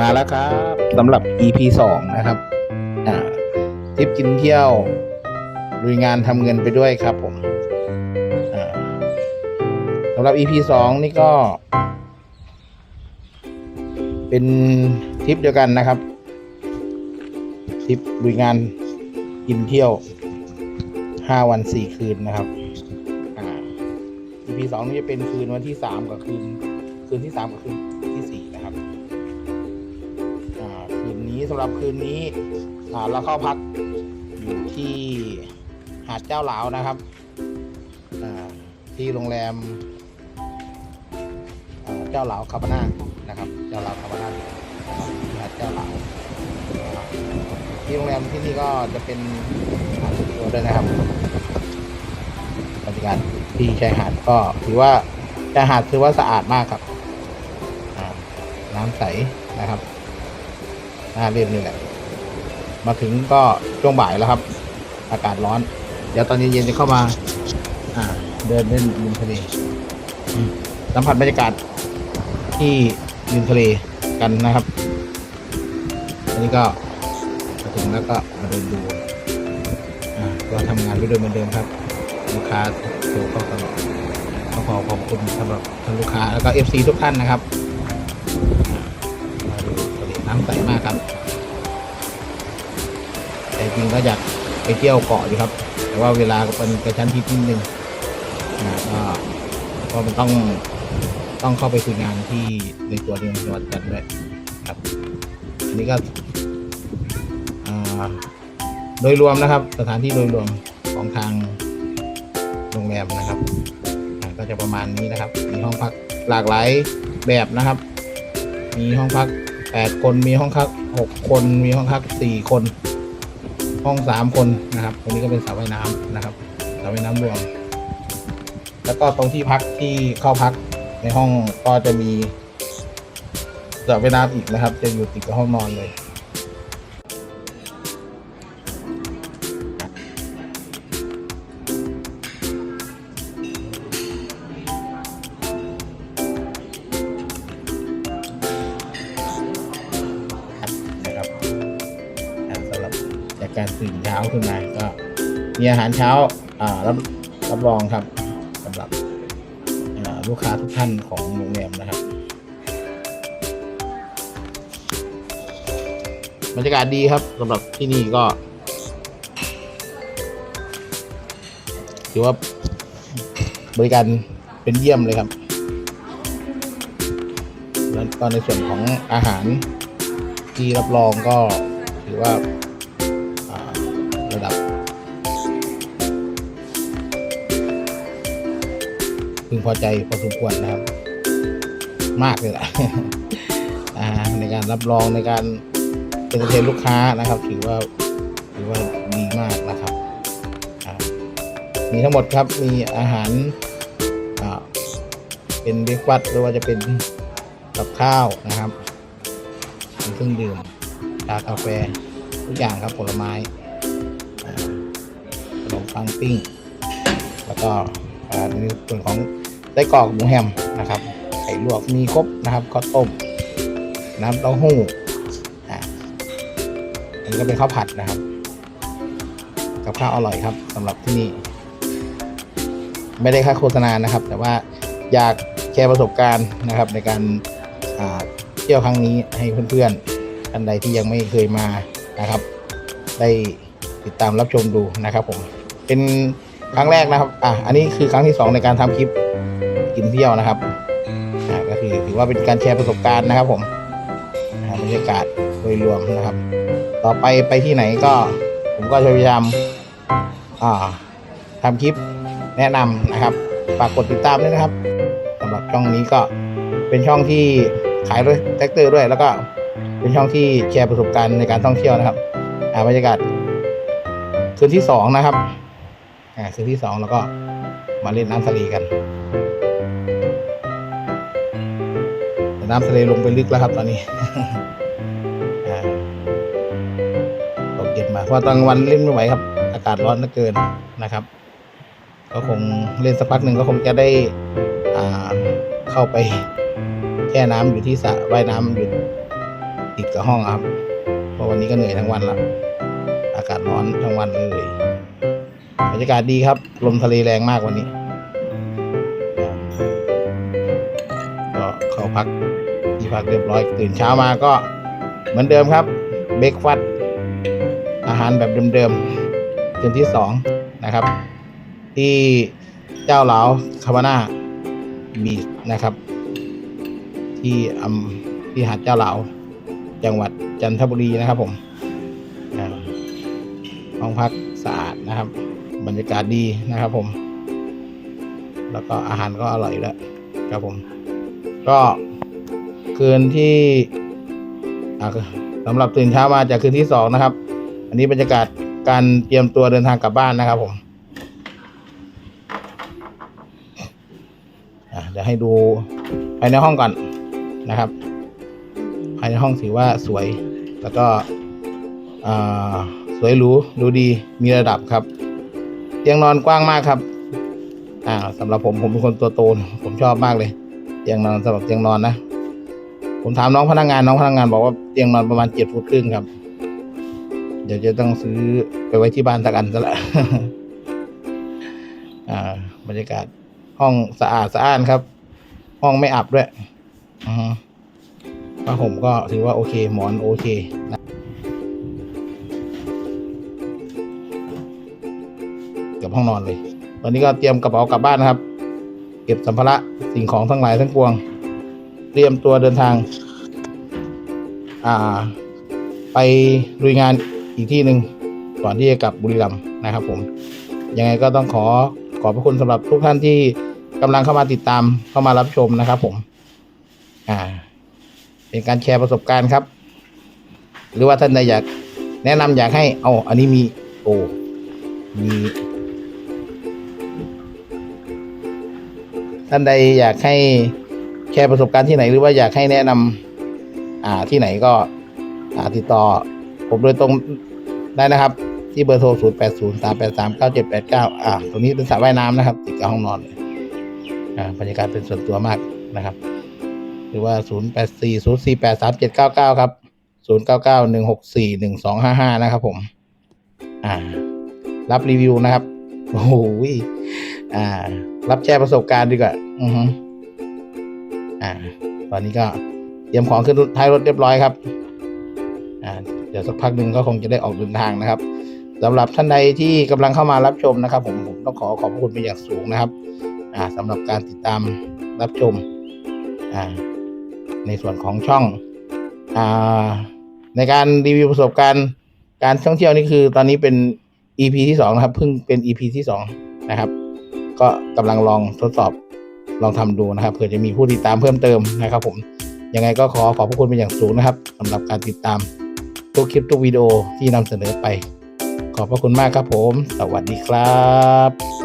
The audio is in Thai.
มาแล้วครับสำหรับ EP สองนะครับอ่าทริปกินเที่ยวลุยงานทำเงินไปด้วยครับผมสำหรับ EP สองนี่ก็ เป็นทริปเดียวกันนะครับทริปลุยงานกินเที่ยวห้าวันสี่คืนนะครับ EP สองนี่จะเป็นคืนวันที่สามกับคืน คืนที่สามกับคืน สำหรับคืนนี้เราเข้าพักอยู่ที่หาดเจ้าหลาวนะครับที่โรงแรมเจ้าหลาวคาบาน่านะครับ เจ้าหลาวคาบาน่านที่หาดเจ้าหลาวนที่โรงแรมที่นี่ก็จะเป็นหาดส่วนตัวด้วยนะครับบรรยากาศที่ชายหาดก็ถือว่าชายหาดถือว่าสะอาดมากครับน้ำใสนะครับ หน้าเรียบนี่แหละ มาถึงก็ช่วงบ่ายแล้วครับ อากาศร้อน เดี๋ยวตอนเย็นๆจะเข้ามา อ่า เดินเล่นริมทะเลสัมผัสบรรยากาศที่ริมทะเลกันนะครับอันนี้ก็มาถึงแล้วก็มาเดินดูอ่าก็ทำงานไปด้วยเหมือนเดิมครับ ลูกค้าโทรเข้าตลอดขอขอบคุณสำหรับท่านลูกค้าแล้วก็เอฟซีทุกท่านนะครับ น้ำใสมากครับ แต่จริงก็อยากไปเที่ยวเกาะอยู่ครับ แต่ว่าเวลาก็เป็นกระชั้นชิดนิดนึงนะก็ก็มันต้องต้องเข้าไปคุยงานที่ในตัวเมืองจังหวัดจันทร์ด้วยครับอันนี้ก็โดยรวมนะครับ สถานที่โดยรวมของทางโรงแรมนะครับ ก็จะประมาณนี้นะครับ มีห้องพักหลากหลายแบบนะครับ มีห้องพัก แปดคนมีห้องพักหกคนมีห้องพักสี่คน ห้องสามคนนะครับตรงนี้ก็เป็นสระว่ายน้ำนะครับสระว่ายน้ำรวม แล้วก็ตรงที่พักที่เข้าพักในห้องก็จะมีสระว่ายน้ำอีกนะครับ จะอยู่ติดกับห้องนอนเลย การตื่นเช้าขึ้นมาก็มีอาหารเช้าอ่ารับรับรองครับสำหรับลูกค้าทุกท่านของโรงแรมนะครับบรรยากาศดีครับสำหรับที่นี่ก็ถือว่าบริการเป็นเยี่ยมเลยครับ แล้วก็ในส่วนของอาหารที่รับรองก็ถือว่า ระดับพึงพอใจพอสมควรนะครับ มากเลยแหละอ่าในการรับรองในการเป็นเทนลูกค้านะครับ ถือว่าถือว่าดีมากนะครับ มีทั้งหมดครับมีอาหารเป็นเบรกฟาสต์หรือว่าจะเป็นกับข้าวนะครับเครื่องดื่มชากาแฟทุกอย่างครับผลไม้ ขนมปังปิ้ง แล้วก็ในส่วนของไส้กรอกหมูแฮมนะครับไข่ลวกมีครบนะครับข้าวต้มน้ำเต้าหู้อ่าอันนี้ก็เป็นข้าวผัดนะครับ กับข้าวอร่อยครับสำหรับที่นี่ ไม่ได้ค่าโฆษณานะครับ แต่ว่าอยากแชร์ประสบการณ์นะครับ ในการาเที่ยวครั้งนี้ให้เพื่อนๆท่านใดที่ยังไม่เคยมานะครับ ได้ ติดตามรับชมดูนะครับผมเป็นครั้งแรกนะครับ อะ อันนี้คือครั้งที่สองในการทำคลิปกินเที่ยวนะครับอ่าก็คือถือว่าเป็นการแชร์ประสบการณ์นะครับ ผมบรรยากาศโดยรวมนะครับ ต่อไปไปที่ไหนก็ ผมก็จะพยายามอ่าทำคลิปแนะนำนะครับฝากกดติดตามด้วยนะครับสำหรับช่องนี้ก็เป็นช่องที่ขายรถแท็กเตอร์ด้วย แล้วก็เป็นช่องที่แชร์ประสบการณ์ในการท่องเที่ยวนะครับบรรยากาศ คืนที่สองนะครับอ่าคืนที่สองแล้วก็มาเล่นน้ำทะเลกันแต่น้ำทะเลลงไปลึกแล้วครับตอนนี้ตกเย็นมาเพราะตอนกลางวันเล่นไม่ไหวครับ อากาศร้อนเหลือเกินนะครับ ก็คงเล่นสักพักหนึ่งก็คงจะได้อ่าเข้าไปแช่น้ำอยู่ที่สระว่ายน้ำอยู่ติดกับห้องครับ เพราะวันนี้ก็เหนื่อยทั้งวันแล้วากาศร้อนทั้งวันเลยบรรยากาศดีครับ ลมทะเลแรงมากวันนี้ ก็เข้าพักที่พักเรียบร้อยตื่นเช้ามาก็เหมือนเดิมครับเบรกฟัดอาหารแบบเดิมๆคืนที่สองนะครับ ที่เจ้าเหลาคาบาน่าบีชนะครับ ที่อำที่หาดเจ้าเหลาจังหวัดจันทบุรีนะครับผม พักสะอาดนะครับ บรรยากาศดีนะครับผม แล้วก็อาหารก็อร่อยแล้วครับผม ก็คืนที่สำหรับตื่นเช้ามาจากคืนที่สองนะครับ อันนี้บรรยากาศการเตรียมตัวเดินทางกลับบ้านนะครับผมเดี๋ยวให้ดูภายในห้องก่อนนะครับ ภายในห้องถือว่าสวย แล้วก็อ่า วยหรูดูดีมีระดับครับเตียงนอนกว้างมากครับ อ่าสำหรับผมผมเป็นคนตัวโตนผมชอบมากเลยเตียงนอนสำหรับเตียงนอนนะผมถามน้องพนักงานน้องพนักงานบอกว่าเตียงนอนประมาณเจ็ดฟุตครึ่งครับ เดี๋ยวจะต้องซื้อไปไว้ที่บ้านสักอันซะละอ่า บรรยากาศห้องสะอาดสะอ้านครับ ห้องไม่อับด้วยอือฮึผ้าห่มก็ถือว่าโอเค หมอนโอเคนะ กับห้องนอนเลย ตอนนี้ก็เตรียมกระเป๋ากลับบ้านนะครับ เก็บสัมภาระสิ่งของทั้งหลายทั้งปวง เตรียมตัวเดินทาง อ่า ไปลุยงานอีกที่หนึ่งก่อนที่จะกลับบุรีรัมย์นะครับ ผม ยังไงก็ต้องขอขอบพระคุณสำหรับทุกท่านที่กำลังเข้ามาติดตามเข้ามารับชมนะครับ ผม อ่า เป็นการแชร์ประสบการณ์ครับ หรือว่าท่านใดอยากแนะนำอยากให้เอาอันนี้มี โอ้มี ท่านใดอยากให้แชร์ประสบการณ์ที่ไหนหรือว่าอยากให้แนะนำอ่าที่ไหนก็อ่าติดต่อ ผมโดยตรงได้นะครับ ที่เบอร์โทร 0 8 0 3 8 3 9 7 8 9 อ่าตรงนี้เป็นสระว่ายน้ำนะครับ ติดกับห้องนอนอ่าบรรยากาศเป็นส่วนตัวมากนะครับ หรือว่า 0 8 4 0 4 8 3 7 9 9 ครับ 0 9 9 1 6 4 1 2 5 5 นะครับผม อ่า รับรีวิวนะครับ โอ้โห อ่า รับแชร์ประสบการณ์ดีกว่า อือฮึอ่า ตอนนี้ก็เตรียมของขึ้นท้ายรถเรียบร้อยครับ อ่า เดี๋ยวสักพักหนึ่งก็คงจะได้ออกเดินทางนะครับสำหรับท่านใดที่กำลังเข้ามารับชมนะครับ ผมผมต้องขอขอบพระคุณเป็นอย่างสูงนะครับ อ่าสำหรับการติดตามรับชม อ่า ในส่วนของช่อง อ่า ในการรีวิวประสบการณ์การท่องเที่ยวนี่คือตอนนี้เป็น EP ที่สองนะครับเพิ่งเป็น EP ที่สองนะครับ ก็กำลังลองทดสอบลองทำดูนะครับเผื่อจะมีผู้ติดตามเพิ่มเติมนะครับ ผมยังไงก็ขอขอบพระคุณเป็นอย่างสูงนะครับสำหรับการติดตามทุกคลิปทุกวิดีโอที่นำเสนอไป ขอบพระคุณมากครับผม สวัสดีครับ